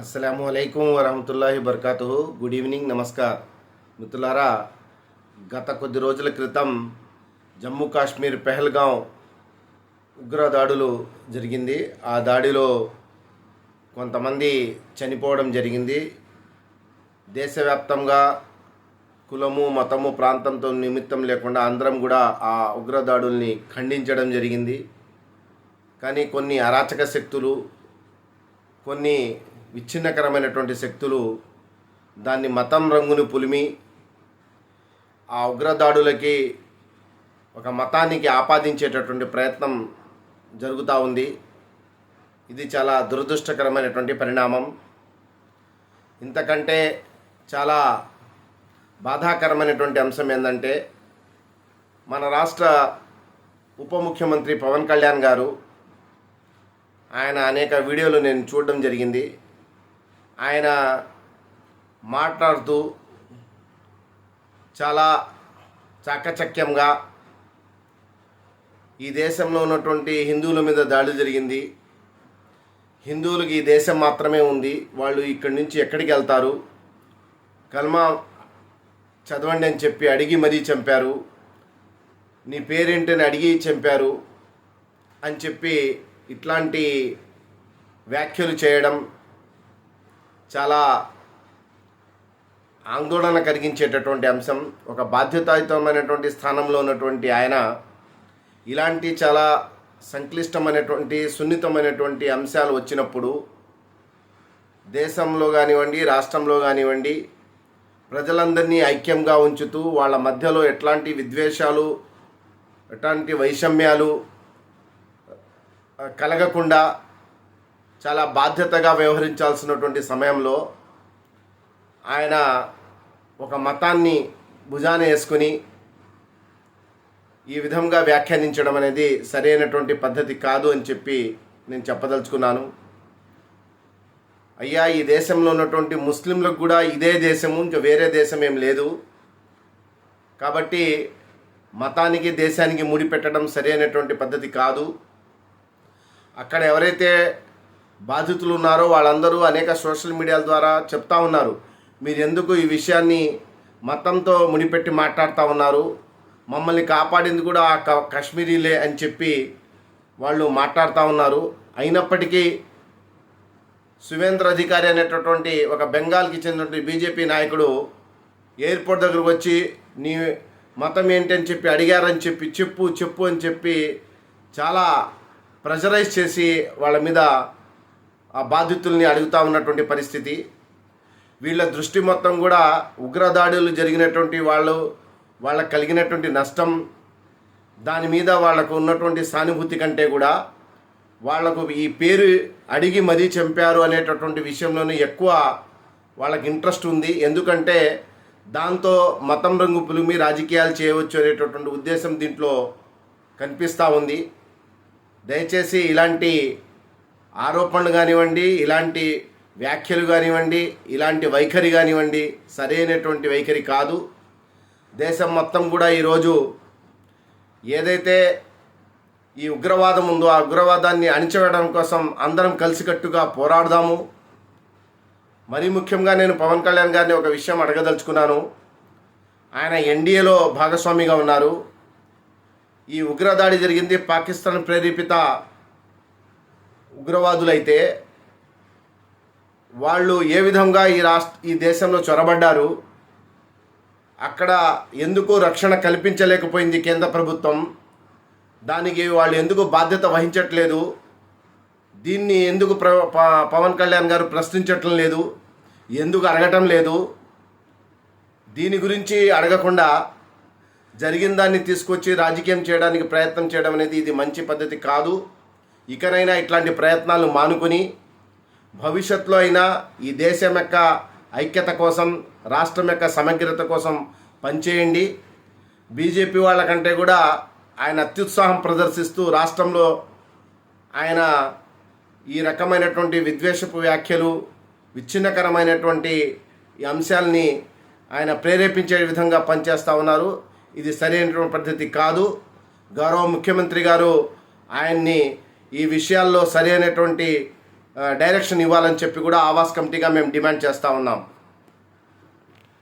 అస్సలాము అలైకుం వరహమతుల్లాహి బర్కాతు గుడ్ ఈవినింగ్ నమస్కార్. మిత్రులారా గత కొద్ది రోజుల క్రితం జమ్మూ కాశ్మీర్ పెహల్గాం ఉగ్ర దాడులు జరిగింది. ఆ దాడిలో కొంతమంది చనిపోవడం జరిగింది. దేశవ్యాప్తంగా కులము మతము ప్రాంతంతో నిమిత్తం లేకుండా అందరం కూడా ఆ ఉగ్రదాడుల్ని ఖండించడం జరిగింది. కానీ కొన్ని అరాచక శక్తులు కొన్ని విచ్ఛిన్నకరమైనటువంటి శక్తులు దాన్ని మతం రంగుని పులిమి ఆ ఉగ్రదాడులకి ఒక మతానికి ఆపాదించేటటువంటి ప్రయత్నం జరుగుతూ ఉంది. ఇది చాలా దురదృష్టకరమైనటువంటి పరిణామం. ఇంతకంటే చాలా బాధాకరమైనటువంటి అంశం ఏంటంటే మన రాష్ట్ర ఉప ముఖ్యమంత్రి పవన్ కళ్యాణ్ గారు ఆయన అనేక వీడియోలు నేను చూడడం జరిగింది. ఆయన మాట్లాడుతూ చాలా చాకచక్యంగా ఈ దేశంలో ఉన్నటువంటి హిందువుల మీద దాడి జరిగింది. హిందువులకి ఈ దేశం మాత్రమే ఉంది. వాళ్ళు ఇక్కడి నుంచి ఎక్కడికి వెళ్తారు? కల్మా చదవండి అని చెప్పి అడిగి మరీ చంపారు. నీ పేరేంటని అడిగి చంపారు అని చెప్పి ఇట్లాంటి వ్యాఖ్యలు చేయడం చాలా ఆందోళన కలిగించేటటువంటి అంశం ఒక బాధ్యతాయుతమైనటువంటి స్థానంలో ఉన్నటువంటి ఆయన ఇలాంటి చాలా సంక్లిష్టమైనటువంటి సున్నితమైనటువంటి అంశాలు వచ్చినప్పుడు దేశంలో కానివ్వండి రాష్ట్రంలో కానివ్వండి ప్రజలందరినీ ఐక్యంగా ఉంచుతూ వాళ్ళ మధ్యలో ఎట్లాంటి విద్వేషాలు ఎట్లాంటి వైషమ్యాలు కలగకుండా చాలా బాధ్యతగా వ్యవహరించాల్సినటువంటి సమయంలో ఆయన ఒక మతాన్ని భుజాన వేసుకుని ఈ విధంగా వ్యాఖ్యానించడం అనేది సరైనటువంటి పద్ధతి కాదు అని చెప్పి నేను చెప్పదలుచుకున్నాను. అయ్యా ఈ దేశంలో ఉన్నటువంటి ముస్లింలకు కూడా ఇదే దేశము ఇంకా వేరే దేశం ఏం లేదు. కాబట్టి మతానికి దేశానికి ముడిపెట్టడం సరైనటువంటి పద్ధతి కాదు. అక్కడ ఎవరైతే బాధితులు ఉన్నారో వాళ్ళందరూ అనేక సోషల్ మీడియాల ద్వారా చెప్తా ఉన్నారు. మీరు ఎందుకు ఈ విషయాన్ని మతంతో ముడిపెట్టి మాట్లాడుతూ ఉన్నారు? మమ్మల్ని కాపాడింది కూడా ఆ క- కాశ్మీరీలే అని చెప్పి వాళ్ళు మాట్లాడుతూ ఉన్నారు. అయినప్పటికీ సువేంద్ర అధికారి అనేటటువంటి ఒక బెంగాల్కి చెందినటువంటి బీజేపీ నాయకుడు ఎయిర్పోర్ట్ దగ్గరకు వచ్చి నీ మతం ఏంటి అని చెప్పి అడిగారని చెప్పి చెప్పు చెప్పు అని చెప్పి చాలా ప్రెజరైజ్ చేసి వాళ్ళ మీద ఆ బాధితుల్ని అడుగుతూ ఉన్నటువంటి పరిస్థితి. వీళ్ళ దృష్టి మొత్తం కూడా ఉగ్రదాడులు జరిగినటువంటి వాళ్ళు వాళ్ళకు కలిగినటువంటి నష్టం దాని మీద వాళ్ళకు ఉన్నటువంటి సానుభూతి కంటే కూడా వాళ్ళకు ఈ పేరు అడిగి మరీ చంపారు అనేటటువంటి విషయంలోనే ఎక్కువ వాళ్ళకి ఇంట్రెస్ట్ ఉంది. ఎందుకంటే దాంతో మతం రంగు పులిమి రాజకీయాలు చేయవచ్చు అనేటటువంటి ఉద్దేశం దీంట్లో కనిపిస్తూ ఉంది. దయచేసి ఇలాంటి ఆరోపణలు కానివ్వండి ఇలాంటి వ్యాఖ్యలు కానివ్వండి ఇలాంటి వైఖరి కానివ్వండి సరైనటువంటి వైఖరి కాదు. దేశం మొత్తం కూడా ఈరోజు ఏదైతే ఈ ఉగ్రవాదం ఉందో ఆ ఉగ్రవాదాన్ని అణిచివేయడం కోసం అందరం కలిసికట్టుగా పోరాడదాము. మరీ ముఖ్యంగా నేను పవన్ కళ్యాణ్ గారిని ఒక విషయం అడగదలుచుకున్నాను. ఆయన ఎన్డీఏలో భాగస్వామిగా ఉన్నారు. ఈ ఉగ్రదాడి జరిగింది పాకిస్తాన్ ప్రేరేపిత ఉగ్రవాదులైతే వాళ్ళు ఏ విధంగా ఈ రాష్ట్ర ఈ దేశంలో చొరబడ్డారు అక్కడ ఎందుకు రక్షణ కల్పించలేకపోయింది కేంద్ర ప్రభుత్వం దానికి వాళ్ళు ఎందుకు బాధ్యత వహించట్లేదు దీన్ని ఎందుకు ప్ర ప- పవన్ కళ్యాణ్ గారు ప్రశ్నించటం లేదు ఎందుకు అడగటం లేదు దీని గురించి అడగకుండా జరిగిన దాన్ని తీసుకొచ్చి రాజకీయం చేయడానికి ప్రయత్నం చేయడం అనేది ఇది మంచి పద్ధతి కాదు. ఇకనైనా ఇట్లాంటి ప్రయత్నాలు మానుకుని భవిష్యత్తులో అయినా ఈ దేశం యొక్క ఐక్యత కోసం రాష్ట్రం యొక్క సమగ్రత కోసం పనిచేయండి. బీజేపీ వాళ్ళకంటే కూడా ఆయన అత్యుత్సాహం ప్రదర్శిస్తూ రాష్ట్రంలో ఆయన ఈ రకమైనటువంటి విద్వేషపు వ్యాఖ్యలు విచ్ఛిన్నకరమైనటువంటి ఈ అంశాలని ఆయన ప్రేరేపించే విధంగా పనిచేస్తూ ఉన్నారు. ఇది సరైనటువంటి పద్ధతి కాదు. గౌరవ ముఖ్యమంత్రి గారు ఆయన్ని ఈ విషయాల్లో సరైనటువంటి డైరెక్షన్ ఇవ్వాలని చెప్పి కూడా ఆవాస్ కమిటీగా మేము డిమాండ్ చేస్తూ ఉన్నాం.